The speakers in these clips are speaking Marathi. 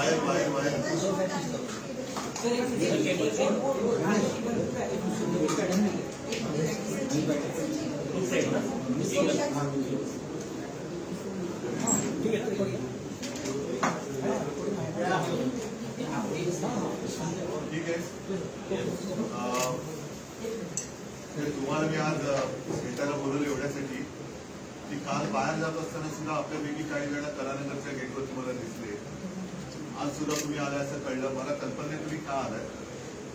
बाहेर बाहेर बाहेर ठीक तर तुम्हाला मी आज भेटायला बोलवलं काल बाहेर जात असताना सुद्धा आपल्यापैकी काही जण कलानगरच्या गेटवर आज सुद्धा तुम्ही आलाय असं कळलं. मला कल्पना नाही तुम्ही का आलाय?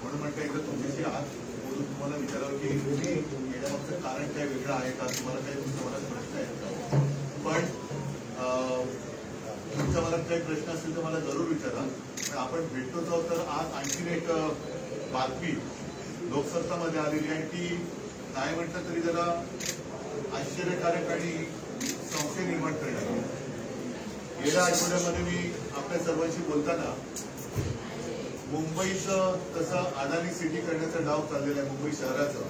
म्हणून म्हटलं एकदा तुमच्याशी आज बोलून तुम्हाला विचारावं की तुम्ही येण्यामागचं कारण काय वेगळं आहे का? तुम्हाला काही तुमच्या मनात प्रश्न आहेत का? पण अं, तुमच्या मनात काही प्रश्न असतील तर मला जरूर विचारा. पण आपण भेटतोच आहोत तर आज आणखीन एक बातमी लोकसत्तामध्ये आलेली आहे ती नाही म्हटलं तरी जरा आश्चर्यकारक आणि संशय निर्माण करणार गेल्या आठवड्यामध्ये मी आपल्या सर्वांशी बोलताना मुंबईचं तसं अदानी सिटी करण्याचा डाव चाललेला आहे मुंबई शहराचं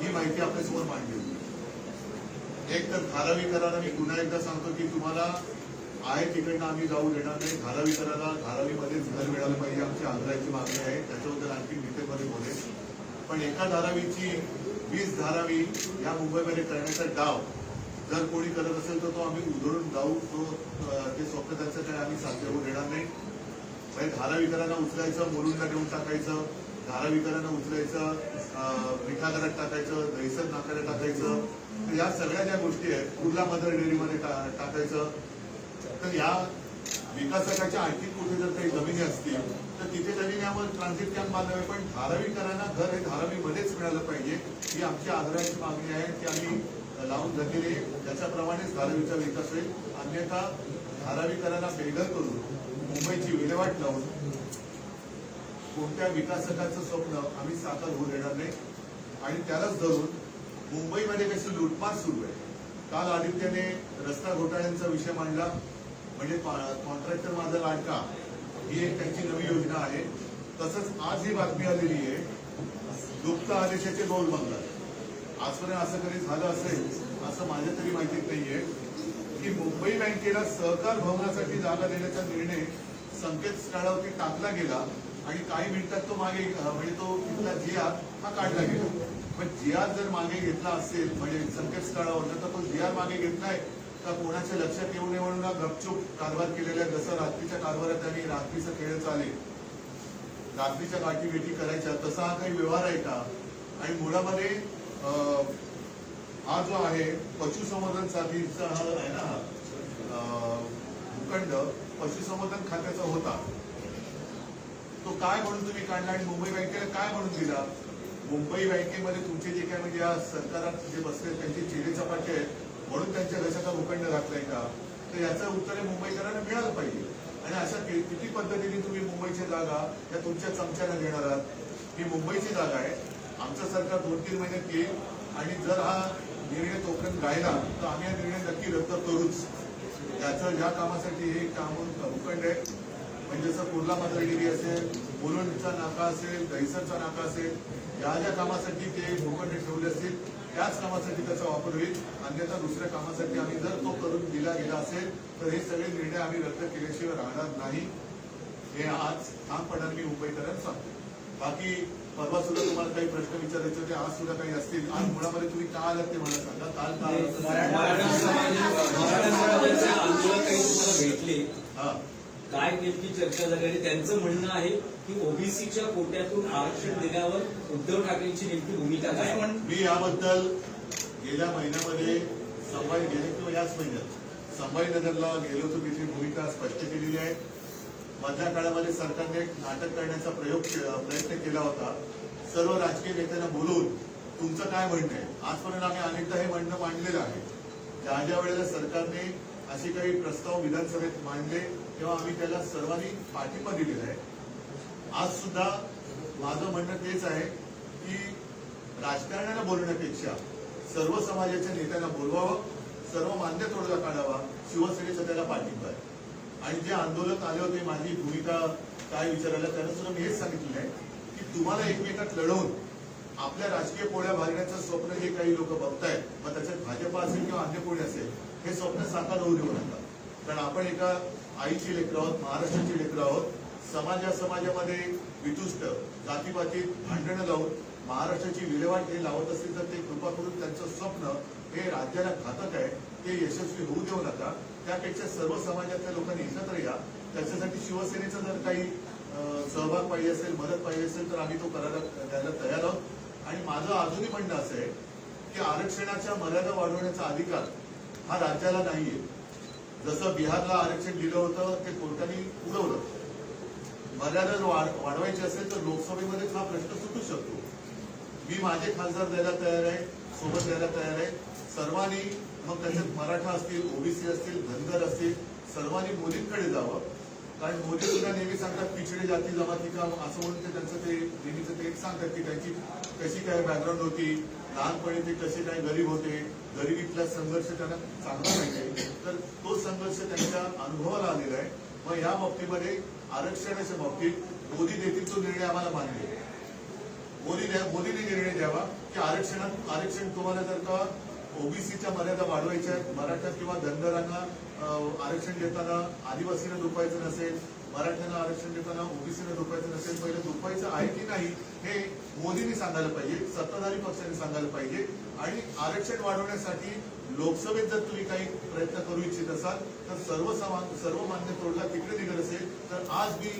ही माहिती आपल्यासमोर मांडली होती. एक तर धारावी करारा मी पुन्हा एकदा सांगतो की तुम्हाला आहे तिकडनं आम्ही जाऊ देणार नाही. धारावी करारा धारावीमध्येच घर मिळालं पाहिजे आमची आग्रहाची मागणी आहे. त्याच्याबद्दल आणखी डिटेलमध्ये बोलेल पण एका धारावीची वीस धारावी या मुंबईमध्ये करण्याचा डाव जर कोणी करत असेल तर तो आम्ही उधळून जाऊ तो ते स्वप्न त्यांचं काय आम्ही साध्य होऊ देणार नाही. म्हणजे धाराविकारांना उचलायचं मुलुंडला देऊन टाकायचं धाराविकारांना उचलायचं मिठागरात टाकायचं दहिसर नाकाला टाकायचं तर या सगळ्या ज्या गोष्टी आहेत कुर्ला मदर डेअरीमध्ये टा- टाकायचं. तर या विकासकाच्या आणखी कुठे जर काही जमिनी असतील तर तिथे त्यांनी यावर ट्रान्झिट कॅम्प बांधावे पण धारावीकरांना घर हे धारावीमध्येच मिळालं पाहिजे ही आमची आग्रहाची मागणी आहे की आम्ही लावून धरलेली त्याच्याप्रमाणेच धारावीचा विकास होईल. अन्यथा धारावीकरांना बेघर करून मुंबईची विल्हेवाट लावून कोणत्या विकासकाचं स्वप्न आम्ही साकार होऊ देणार नाही. आणि त्यालाच धरून मुंबईमध्ये कशी लुटमार सुरू आहे. काल आदित्यने रस्ता घोटाळ्यांचा विषय मांडला. म्हणजे कॉन्ट्रॅक्टर माझा लाडका ही एक त्यांची नवी योजना आहे. तसंच आज ही बातमी आलेली आहे. गुप्त आदेशाचे बोल बंगला आजपर्यंत असं कधी झालं असेल असं माझ्या तरी माहितीत नाहीये. की मुंबई बँकेला सहकार भवनासाठी जागा देण्याचा निर्णय संकेतस्थळावरती टाकला गेला आणि काही मिनिटात तो मागे म्हणजे तो तिथला जिया हा काढला गेला. पण जिया जर मागे घेतला असेल म्हणजे संकेतस्थळावर तर तो जिया मागे घेतलाय का कोणाच्या लक्षात येऊ नये म्हणून गपचूप कारभार केलेला जसं रात्रीच्या कारभारात त्यांनी रात्रीचं खेळ चालेल. रात्रीच्या गाठी भेटी करायच्या तसा हा काही व्यवहार आहे का? आणि मुळामध्ये हा जो आहे पशुसंवर्धन साधीचा हा आहे ना भूखंड पशुसंवर्धन खात्याचा होता. तो काय म्हणून तुम्ही काढला आणि मुंबई बँकेला काय म्हणून दिला? मुंबई बँकेमध्ये तुमचे जे काय म्हणजे या सरकारात जे बसले त्यांचे चेहरे चपाटे आहेत म्हणून त्यांच्या घशाचा भूखंड घातलाय का? तर याचं उत्तर हे मुंबईकरांना मिळालं पाहिजे. आणि अशा किती पद्धतीने तुम्ही मुंबईच्या जागा या तुमच्या चमच्याला घेणार आहात? ही मुंबईची जागा आहे. आमचं सरकार दोन तीन महिन्यात येईल आणि जर हा निर्णय तोपर्यंत राहिला तर आम्ही हा निर्णय नक्की रद्द करूच. त्याचं ज्या कामासाठी हे काम भूखंड आहे. म्हणजे जसं कुर्ला मदरगिरी असेल बोलणचा नाका असेल दहिसरचा नाका असेल या ज्या कामासाठी ते भूखंड ठेवले असतील त्याच कामासाठी त्याचा वापर होईल. अन्यथा दुसऱ्या कामासाठी आम्ही जर तो करून दिला गेला असेल तर हे सगळे निर्णय आम्ही रद्द केल्याशिवाय राहणार नाही. हे आज ठामपणाने मी मुंबईकरांना सांगतो. बाकी परवा सुद्धा तुम्हाला काही प्रश्न विचारायचे होते आज सुद्धा काही असतील. आज मुळामध्ये तुम्ही का आलात ते मला सांगा. काल का आलात? मराठा समाज- मराठा समाजाचे आंदोलक काही तुम्हाला भेटले हा. काय नेमकी चर्चा झाली आणि त्यांचं म्हणणं आहे की ओबीसीच्या कोट्यातून आरक्षण दिल्यावर उद्धव ठाकरेंची नेमकी भूमिका काय मी याबद्दल गेल्या महिन्यामध्ये संभाजी गेले किंवा याच महिन्यात संभाजीनगरला गेलो होतो तिथली भूमिका स्पष्ट केलेली आहे. मधल्या काळामध्ये सरकारने एक नाटक करण्याचा प्रयोग प्रयत्न केला होता. सर्व राजकीय नेत्यांना बोलून तुमचं काय म्हणणं आहे? आजपर्यंत आम्ही अनेकदा हे म्हणणं मांडलेलं आहे. ज्या ज्या वेळेला सरकारने असे काही प्रस्ताव विधानसभेत मांडले तेव्हा आम्ही त्याला सर्वांनी पाठिंबा दिलेला आहे. आज सुद्धा माझं म्हणणं तेच आहे की राजकारण्याला बोलण्यापेक्षा सर्व समाजाच्या नेत्यांना बोलवावं सर्व मान्य तोडगा काढावा शिवसेनेचा त्याला पाठिंबा आहे. आणि जे आंदोलक आले होते माझी भूमिका काय विचारायला त्यांना सुद्धा मी हेच सांगितलेलं आहे की तुम्हाला एकमेकात लढवून आपल्या राजकीय पोळ्या भागण्याचं स्वप्न जे काही लोक बघतायत मग त्याच्यात भाजपा असेल किंवा अन्य कोणी असेल हे स्वप्न साकार होऊ देऊ नका. कारण आपण एका आईची लेकरं आहोत महाराष्ट्राची लेकरं आहोत समाजा समाजामध्ये वितुष्ट जातीपातीत भांडणं लावून महाराष्ट्राची विल्हेवाट हे लावत असतील तर ते कृपा करून त्यांचं स्वप्न हे राज्याला घातक आहे ते यशस्वी होऊ देऊ नका. त्यापेक्षा सर्व समाजातल्या लोकांनी एकत्र या. त्याच्यासाठी शिवसेनेचा जर काही सहभाग पाहिजे असेल मदत पाहिजे असेल तर आम्ही तो करायला द्यायला तयार आहोत. आणि माझं अजूनही म्हणणं असं आहे की आरक्षणाच्या मर्यादा वाढवण्याचा अधिकार हा राज्याला नाहीये. जसं बिहारला आरक्षण दिलं होतं ते कोर्टाने उडवलं. मर्यादा वाढवायची असेल तर लोकसभेमध्येच हा प्रश्न सुटू शकतो. मी माझे खासदार द्यायला तयार आहे सोबत द्यायला तयार आहे. सर्वांनी मग त्याच्यात मराठा असतील ओबीसी असतील धनगर असतील सर्वांनी मोदींकडे जावं. कारण मोदी सुद्धा नेहमी सांगतात पिछडे जाती जमाती काम असं म्हणून ते त्यांचं ते नेहमीचं ते एक सांगतात की त्यांची कशी काय बॅकग्राऊंड होती लहानपणी ते कसे काय गरीब होते गरिबीतला संघर्ष त्यांना चांगला माहिती तर तो संघर्ष त्यांच्या अनुभवाला आलेला आहे. मग या बाबतीमध्ये आरक्षणाच्या बाबतीत मोदी देतील तो निर्णय आम्हाला मान्य मोदी मोदीने निर्णय द्यावा की आरक्षणात आरक्षण तुम्हाला जर का ओबीसीच्या मर्यादा वाढवायच्या आहेत. मराठा किंवा धनगरांना आरक्षण देताना आदिवासीला दुपायचं नसेल मराठ्यांना आरक्षण देताना ओबीसीला दुपायचं नसेल पहिले दुपायचं आहे की नाही हे मोदींनी सांगायला पाहिजे सत्ताधारी पक्षाने सांगायला पाहिजे. आणि आरक्षण वाढवण्यासाठी लोकसभेत जर तुम्ही काही प्रयत्न करू इच्छित असाल तर सर्व समान सर्व मान्य तोडला तिकडे निघत असेल तर आज मी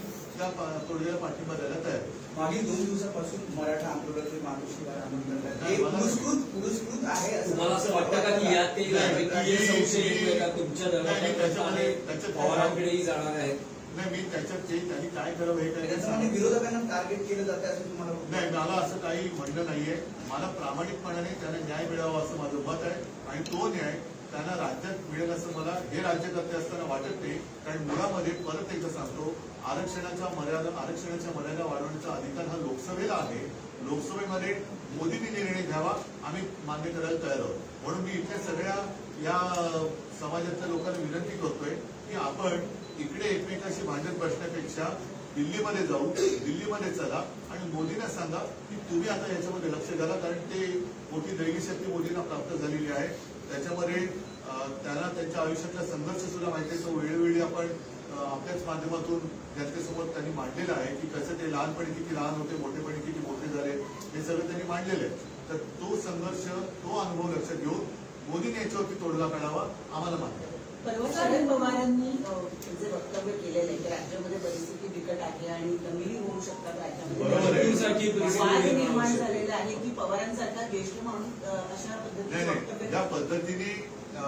तोडग्याला पाठिंबा द्यायला तयार. मागील दोन दिवसापासून मराठा आंदोलनाचे मातोश्रीवर आंदोलन करतात पुरस्कृत पुरस्कृत आहे असं तुम्हाला असं वाटतं का की यात ते राजकीय संशय येतोय का? तुमच्या नाही, त्याच्यामध्ये- दरम्यान त्याच्यात- पवारांकडेही जाणार आहेत. नाही मी त्याच्यात ते त्यांनी काय करावं हे काय त्याच्यामध्ये विरोधकांना टार्गेट केलं जातं असं तुम्हाला नाही मला असं काही म्हणणं नाहीये. मला प्रामाणिकपणाने त्यांना न्याय मिळावा असं माझं मत आहे. आणि तो न्याय त्यांना राज्यात मिळेल असं मला हे राज्यकर्ते असताना वाटत नाही. कारण मुळामध्ये परत एकदा सांगतो आरक्षणाच्या मर्यादा आरक्षणाच्या मर्यादा वाढवण्याचा अधिकार हा लोकसभेला आहे. लोकसभेमध्ये मोदींनी निर्णय घ्यावा आम्ही मान्य करायला तयार आहोत. म्हणून मी इथल्या सगळ्या या समाजातल्या लोकांना विनंती करतोय की आपण इकडे एकमेकाशी भांडत बसण्यापेक्षा दिल्लीमध्ये जाऊ दिल्लीमध्ये चला आणि मोदींना सांगा की तुम्ही आता याच्यामध्ये लक्ष घाला कारण ते मोठी दैवी शक्ती मोदींना प्राप्त झालेली आहे. त्याच्यामध्ये त्यांना त्यांच्या आयुष्यातला संघर्ष सुद्धा माहिती आहे तो वेळोवेळी आपण आपल्याच माध्यमातून जनतेसोबत त्यांनी मांडलेला आहे की कसं ते लहानपणी किती लहान होते मोठेपणी किती मोठे झाले हे सगळं त्यांनी मांडलेलं आहे तर तो संघर्ष तो अनुभव लक्षात घेऊन मोदींनी याच्यावरती तोडगा काढावा आम्हाला मान्य. परवा शरद पवारांनी जे वक्तव्य केलेलं आहे की राज्यामध्ये परिस्थिती बिकट आहे आणि दंगली होऊ शकतात. राज्यामध्ये निर्माण निर्माण होऊ शकते. झालेला आहे की पवारांसारखा ज्येष्ठ माणूस अ, अशा नाही पद्धतीने ज्या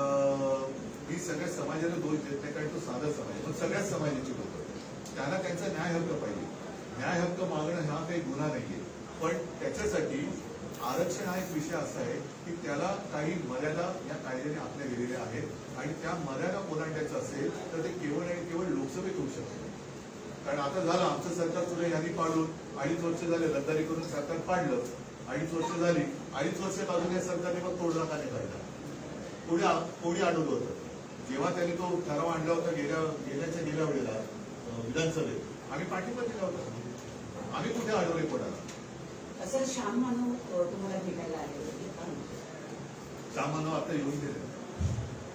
मी सगळ्या समाजाला दोष देत नाही कारण तो साधा समाज. पण सगळ्याच समाजाची लोक त्यांना त्यांचा न्याय हक्क पाहिजे. न्याय हक्क मागणं हा काही गुन्हा नाहीये. पण त्याच्यासाठी आरक्षण हा एक विषय असा आहे की त्याला काही मर्यादा या कायद्याने आखल्या गेलेल्या आहेत आणि त्या मर्यादा ओलांडायचं असेल तर ते केवळ आणि केवळ लोकसभेत होऊ शकते. कारण आता झालं आमचं सरकार सुद्धा यादी पाडून अडीच वर्ष झाले गद्दारी करून सरकार पाडलं. अडीच वर्ष झाली अडीच वर्षात अजून या सरकारने मग तोडगा का नाही काढला? कोणी कोणी अडवलं होतं? जेव्हा त्यांनी तो ठराव आणला होता गेल्या गेल्याच्या गेल्या वेळेला विधानसभेत आम्ही पाठिंबा दिला होता. आम्ही कुठे अडवले कोणाला? असं श्याम मानव तुम्हाला भेटायला आले का? सामान्य आता येऊन गेले.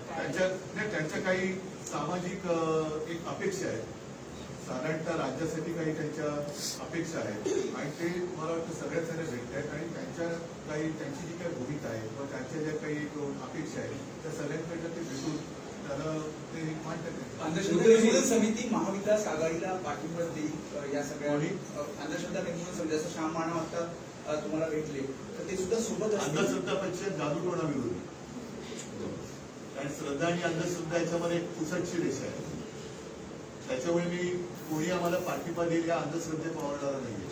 त्यांच्या नाही त्यांच्या काही सामाजिक एक अपेक्षा आहेत. साधारणतः राज्यासाठी काही त्यांच्या अपेक्षा आहेत. आणि ते मला वाटतं सगळ्याच जण भेटत आहेत. आणि त्यांच्या काही त्यांची जी काही भूमिका आहे किंवा त्यांच्या ज्या काही अपेक्षा आहेत त्या सगळ्यांकडनं ते भेटून त्याला ते मांडतात. अंधश्रद्धा समिती महाविकास आघाडीला पाठिंबा देईल या सगळ्या अंधश्रद्धा निर्मूलन समिती जसं श्याम मानव आता तुम्हाला भेटले तर ते सुद्धा सोबत असतील. अंधश्रद्धापेक्षा जादूटोणा विरोधी कारण श्रद्धा आणि अंधश्रद्धा याच्यामध्ये एक पुसटची रेषा आहे. त्याच्यामुळे मी कोणी आम्हाला पाठिंबा देईल या अंधश्रद्धे पावडणारा नाहीये.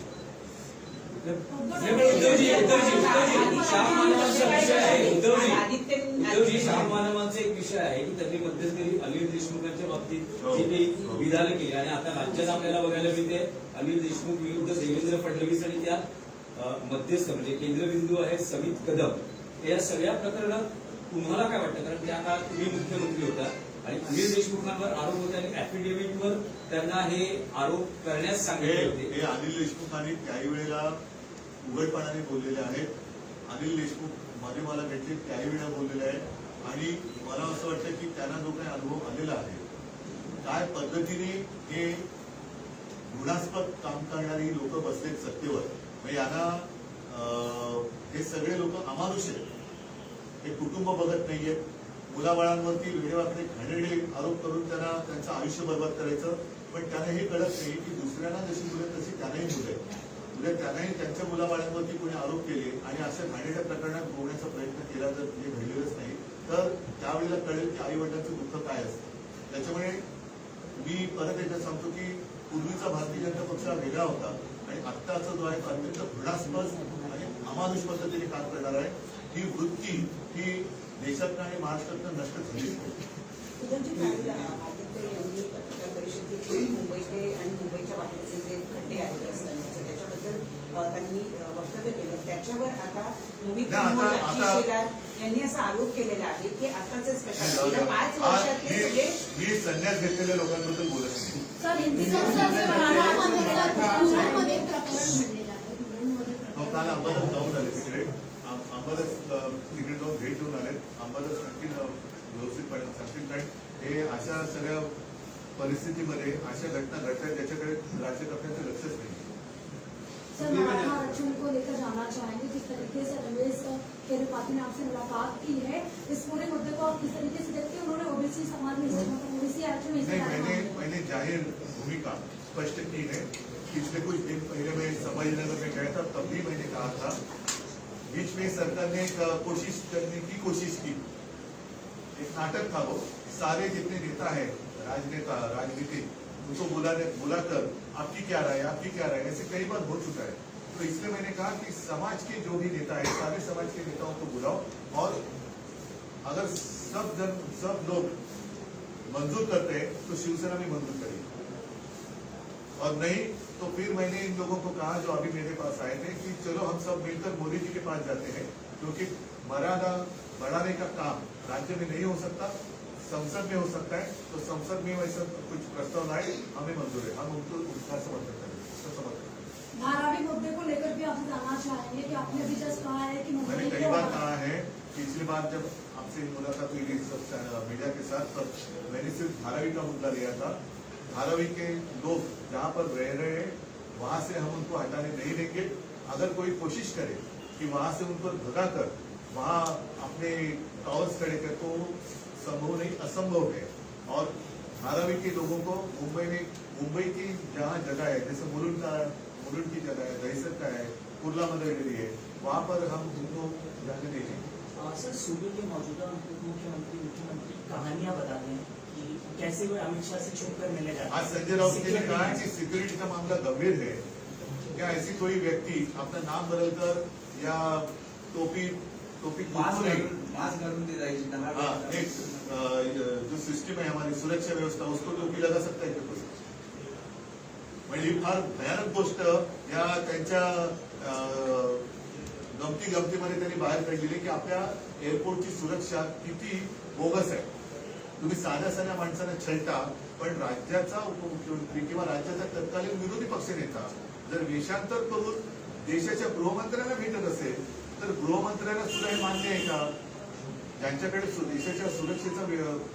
नाही, उद्धवजी श्याम मानवांचा एक विषय आहे की त्यांनी मध्यंतरी अनिल देशमुखांच्या बाबतीत हो. जी काही. विधानं केली. आणि आता राज्यात आपल्याला बघायला मिळते अनिल देशमुख विरुद्ध देवेंद्र फडणवीस आणि त्या मध्यस्थ म्हणजे केंद्रबिंदू आहे समित कदम. या सगळ्या प्रकरणात तुम्हाला काय वाटतं? कारण त्या काळात तुम्ही मुख्यमंत्री होता. आणि अनिल देशमुखांवर आरोप होते आणि ऍफिडेव्हिटवर त्यांना हे आरोप करण्यास सांगितले होते. हे अनिल देशमुखांनी त्याही वेळेला उघडपणाने बोललेले आहेत. अनिल देशमुखमध्ये मला भेटले त्याही वेळेला बोललेले आहेत. आणि मला असं वाटतं की त्यांना जो काही अनुभव आलेला आहे काय पद्धतीने हे घृणास्पद काम करणारी लोक बसलेत सत्तेवर? म्हणजे यांना हे सगळे लोक अमानुष आहेत. हे कुटुंब बघत नाहीयेत. मुलाबाळांवरती वेडेवाकडे घाणेरडे आरोप करून त्यांना त्यांचं आयुष्य बर्बाद करायचं. पण त्यांना हे कळत नाही की दुसऱ्यांना जशी मुलं तशी त्यांनाही मुलं आहेत. उद्या त्यांनाही त्यांच्या मुलाबाळांवरती कोणी आरोप केले आणि अशा घाणेरड्या प्रकरणात बोलण्याचा प्रयत्न केला जर हे घडलेलंच नाही तर त्यावेळेला कळेल की आई वडिलांचं दुःख काय असतं. त्याच्यामुळे मी परत एकदा सांगतो की पूर्वीचा भारतीय जनता पक्ष हा वेगळा होता आणि आत्ताचा जो आहे तो अत्यंत घृणास्पद आणि अमानुष पद्धतीने काम करणार आहे. ही वृत्ती ही देशातनं आणि महाराष्ट्रातनं नष्ट झालीच मुंबईचे आणि मुंबईच्या बाहेरचे जे खड्डे आहेत रस्त्यांचे त्याच्याबद्दल त्यांनी वक्तव्य केलं. त्याच्यावर आता यांनी असा आरोप केलेला आहे की पाच वर्षातले मी सगळे मी संन्यास घेतलेल्या लोकांबद्दल बोलत नाही सर इंतिजाम सरचे मराठामध्ये मुलांमध्ये प्रकरण घडलेलं आहे. मुलांमध्ये मग प्रकरण काल अंबादास जाऊन आले तिकडे. आम- अंबादास अ, तिकडे जाऊन भेट देऊन आले अंबादास आणखी व्यवस्थितपणे सांगतील. कारण हे अशा सगळ्या परिस्थितीमध्ये अशा घटना घडतात ज्याच्याकडे राज्यकर्त्यांचं लक्षच नाही. सर को लेकर जानना चाहेंगे किस तरीके से रमेश केरपाती ने आपसे मुलाकात की है इस पूरे मुद्दे को आप किस तरीके से देखते हैं उन्होंने ओबीसी समाज में ओबीसी आरक्षण में मैंने मैंने ज़ाहिर भूमिका स्पष्ट की है पिछले कुछ दिन पहले मैं संभाजीनगर में गया था तब भी मैंने कहा था बीच में सरकार ने कोशिश करने की कोशिश की। एक नाटक था वो सारे जितने नेता है, राजनेता, राजनीतिक, उनको बुलाने बुलाकर आपकी क्या राय आपकी क्या राय ऐसे कई बार हो चुका है। तो इसलिए मैंने कहा कि समाज के जो भी नेता है, सारे समाज के नेताओं को बुलाओ और अगर सब जन, सब लोग मंजूर करते हैं तो शिवसेना भी मंजूर करेगी। और नहीं तो फिर मैंने इन लोगों को कहा जो अभी मेरे पास आए थे कि चलो हम सब मिलकर मोदी जी के पास जाते हैं क्योंकि मर्यादा बढ़ाने का काम राज्य में नहीं हो सकता संसद में हो सकता है तो संसद में वैसा कुछ प्रस्ताव लाए हमें मंजूर है। हम उनको उसका समर्थन उसका समर्थन धारावी मुद्दे को लेकर भी आपसे जानना चाहेंगे कि आपने जस्ट कहा है कि मैंने कई बार कहा है पिछली बार जब आपसे मुलाकात हुई थी मीडिया के साथ तब मैंने सिर्फ़ धारावी का मुद्दा लिया था धारावी के लोग जहाँ पर रह रहे हैं, वहाँ से हम उनको हटाने नहीं देंगे। अगर कोई कोशिश करे कि वहाँ से उनको भगाकर वहाँ अपने टावर्स खड़े कर तो संभव नहीं, असंभव है। और धारावी के लोगों को मुंबई में, मुंबई की जहाँ जगह है, जैसे मुलुंड का, मुलुंड की जगह है, दहसर का है, कुर्ला मदरगढ़ी है, वहाँ पर हम उनको जाने देंगे। सर, सूबे के मौजूदा मुख्यमंत्री मुख्यमंत्री कहानियाँ बताते हैं। कैसे वो अमित शाह से छुप कर मिलने जाते आज संजय राउत ने कहा कि सिक्योरिटी का मामला गंभीर है। क्या ऐसी कोई व्यक्ति अपना नाम बदलकर या टोपी टोपी ते हाँ. एक जो सिस्टम है हमारी सुरक्षा व्यवस्था उसको टोपी लगा सकता है कोई म्हणजे फार भयानक गोष्ट या त्यांच्या गमती गमतीमध्ये त्यांनी बाहेर काढलेली की आपल्या एअरपोर्टची सुरक्षा किती बोगस आहे. तुम्ही साध्या साध्या माणसांना छळता पण राज्याचा उपमुख्यमंत्री किंवा राज्याचा तत्कालीन विरोधी पक्षनेता जर वेषांतर करून देशाच्या गृहमंत्र्यांना भेटत असेल तर गृहमंत्र्यांना सुद्धा हे मान्य आहे का? ज्यांच्याकडे देशाच्या सुरक्षेचा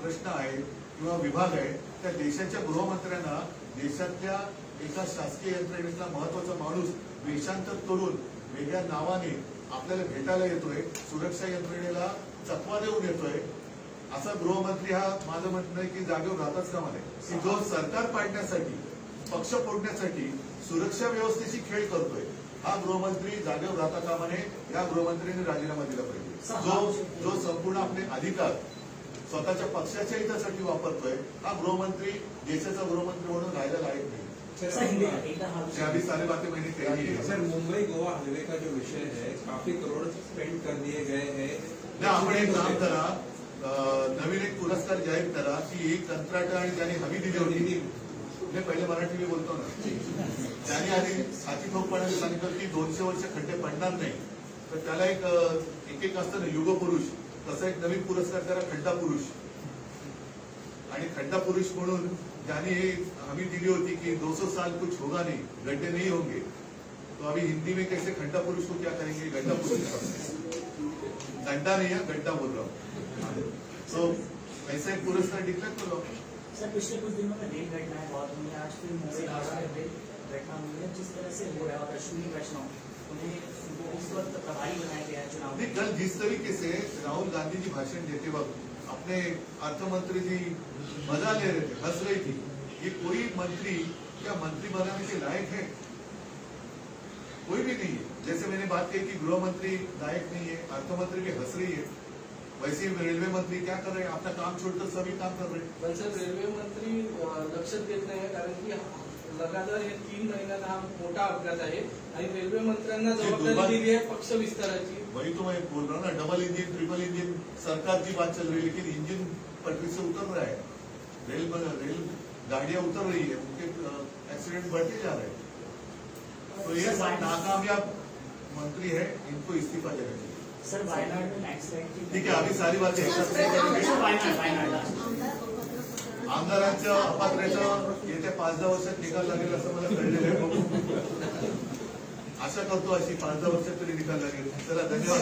प्रश्न आहे किंवा विभाग आहे त्या देशाच्या गृहमंत्र्यांना देशातल्या एका शासकीय यंत्रणेतला महत्त्वाचा माणूस वेषांतर करून वेगळ्या नावाने आपल्याला भेटायला येतोय सुरक्षा यंत्रणेला चकवा देऊन येतोय असा गृहमंत्री हा माझं म्हणणं आहे की जागेवर राहताच कामा नये की जो सरकार पाडण्यासाठी पक्ष फोडण्यासाठी सुरक्षा व्यवस्थेची खेळ करतोय हा गृहमंत्री जागेवर राहता कामा नये या गृहमंत्र्यांनी राजीनामा दिला पाहिजे. जो जो संपूर्ण आपले अधिकार स्वतःच्या पक्षाच्या हितासाठी वापरतोय हा गृहमंत्री देशाचा गृहमंत्री म्हणून राहायला लायक नाही. सर हिंदी में एकदा जे अभी सारी बातें मैंने कही है सर मुंबई गोवा हाईवे का जो विषय है काफी करोड़ स्पेंड कर दिए गए हैं. नाही, आपण एक काम करा. नवीन एक पुरस्कार जाहीर करा की एक कंत्राट आणि ज्यांनी हमी दिली होती. मी पहिले मराठी मी बोलतो ना. त्याने आधी साथी ठोकपणाने सांगितलं की दोनशे वर्ष खड्डे पडणार नाही. तर त्याला एक एक एक असतं ना युग पुरुष तसा एक नवीन पुरस्कार करा खड्डा पुरुष आणि खड्डा पुरुष म्हणून ज्यांनी हे हमी दिली होती कि 200 साल कुछ होगा नहीं गड्ढे नहीं होंगे. तो अभी हिंदी में कैसे खड्डा पुरुष को क्या करेंगे? गड्ढा पुरुष गड्ढा नहीं है गड्ढा बोल रहा हूँ. तो ऐसा एक पुरस्कार डिक्लेअर करो सर पिछले कुछ दिनों में रेल घटनाएँ बहुत हुई हैं। आज फिर मुंबई हावड़ा में रेल घटना हुई है जिस तरह से हो रहा है और अश्विनी वैष्णव उन्हें वो उस वक्त प्रभारी बनाया गया है चुनाव नहीं में। कल जिस तरीके से राहुल गांधी जी भाषण देते वक्त अपने अर्थमंत्री जी मज़ा ले रहे थे हंस रही थी ये कोई मंत्री क्या मंत्री बनाने के लायक है? कोई भी नहीं है। जैसे मैंने बात कही कि गृह मंत्री लायक नहीं है अर्थमंत्री भी हंस रही है। वैसे रेलवे मंत्री क्या कर रहे हैं? अपना काम छोड़कर सभी काम कर रहे हैं। पण सर रेल्वे मंत्री अ, लक्ष देत नाही कारण की लगातार हे तीन महिन्यात हा मोठा अपघात आहे. आणि रेल्वे मंत्र्यांना दुर्भाग्य- जबाबदारी दिली आहे पक्ष विस्ताराची. वही तो मैं बोल रहा हूँ ना डबल इंजन ट्रिपल इंजन सरकार की बात चल रही है लेकिन इंजन पटरी से उतर रहा है. रेल रेल गाड़ियाँ उतर रही है उनके एक्सीडेंट बढ़ते जा रहे हैं. तो ये सब नाकामयाब मंत्री है इनको इस्तीफा देना चाहिए। सर वायनाड ठीक आहे आम्ही सारी बात आमदारांच्या अपात्र्याचं येत्या पाच दहा वर्षात निकाल लागेल असं मला कळलेलं आहे. आशा करतो अशी पाच दहा वर्षात तरी निकाल लागेल. चला धन्यवाद.